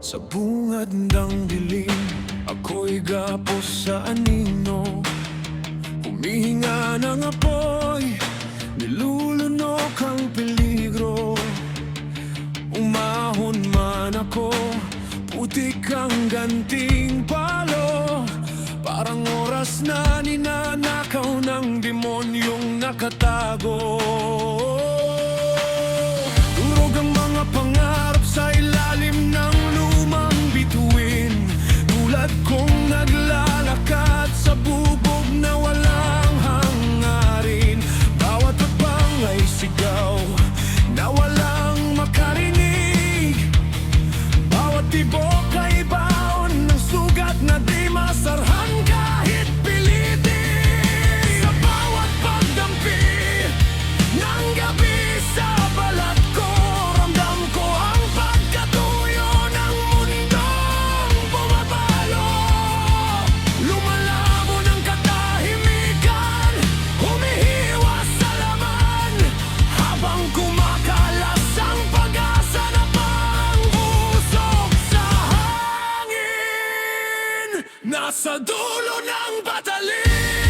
Sa bungad ng dilim Ako'y gapos sa anino. Humihinga ng apoy Nilulunok ang peligro. Umahon man ako Putik ang ganting palo. Parang oras na ninanakaw ng demonyong nakatago. Durog ang mga pangarap sa ilalim ng Tulad kong naglalakad sa bubog na walang hangarin. Bawat abang ay sigaw na walang makarinig. Bawat tibok Dulo ng batalim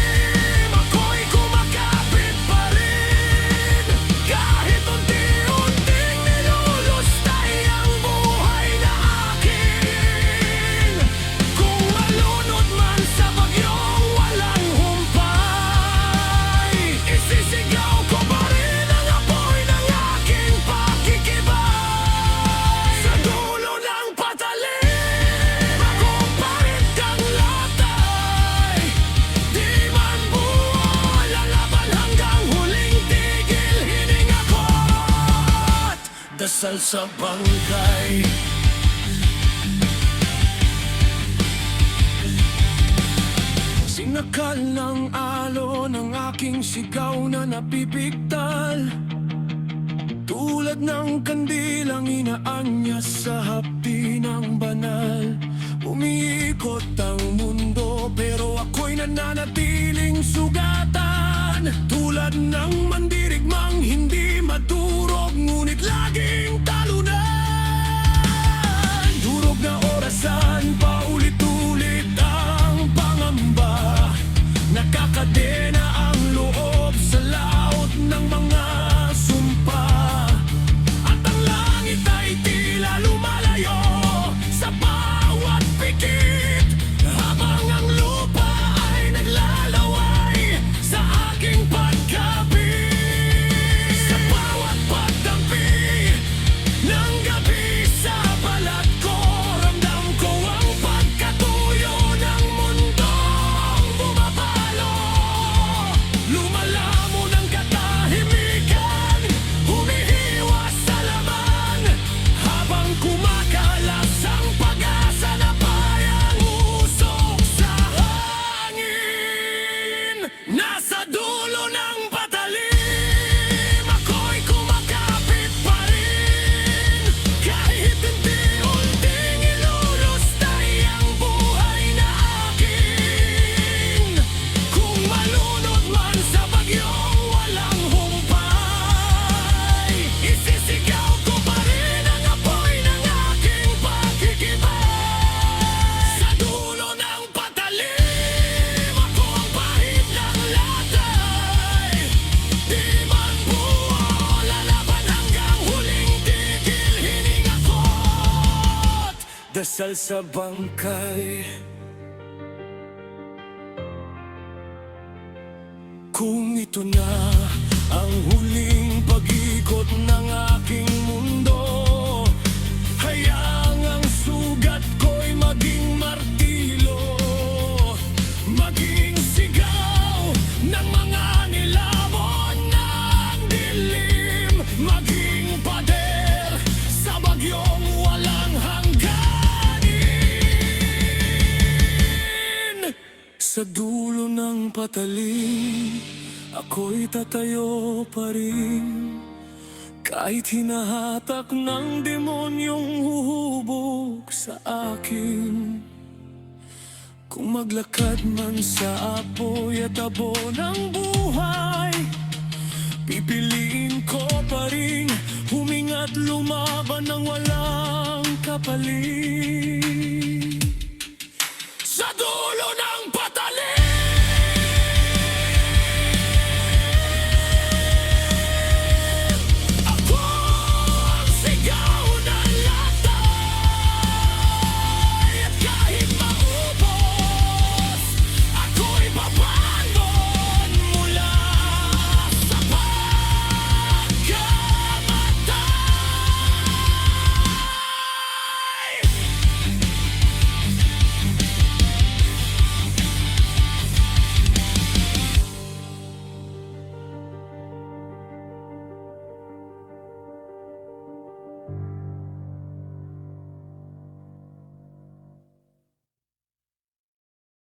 dasal sa bangkay. Sinakal ng alo ng aking sigaw na napipigtal Tulad ng kandilang inaanya sa hapdi ng banal. Umiikot ang mundo pero ako'y nananatiling sugatan. Tulad ng dasal sa bangkay. Kung ito na ang huling pag-ikot ng aking mundo Hayaang ang sugat ko'y maging martilo. Maging Sa dulo ng patalim Ako'y tatayo pa rin. Kahit hinahatak ng demonyong huhubog sa akin. Kung maglakad man sa apoy at abo ng buhay Pipiliin ko pa rin Huminga't lumaban ng walang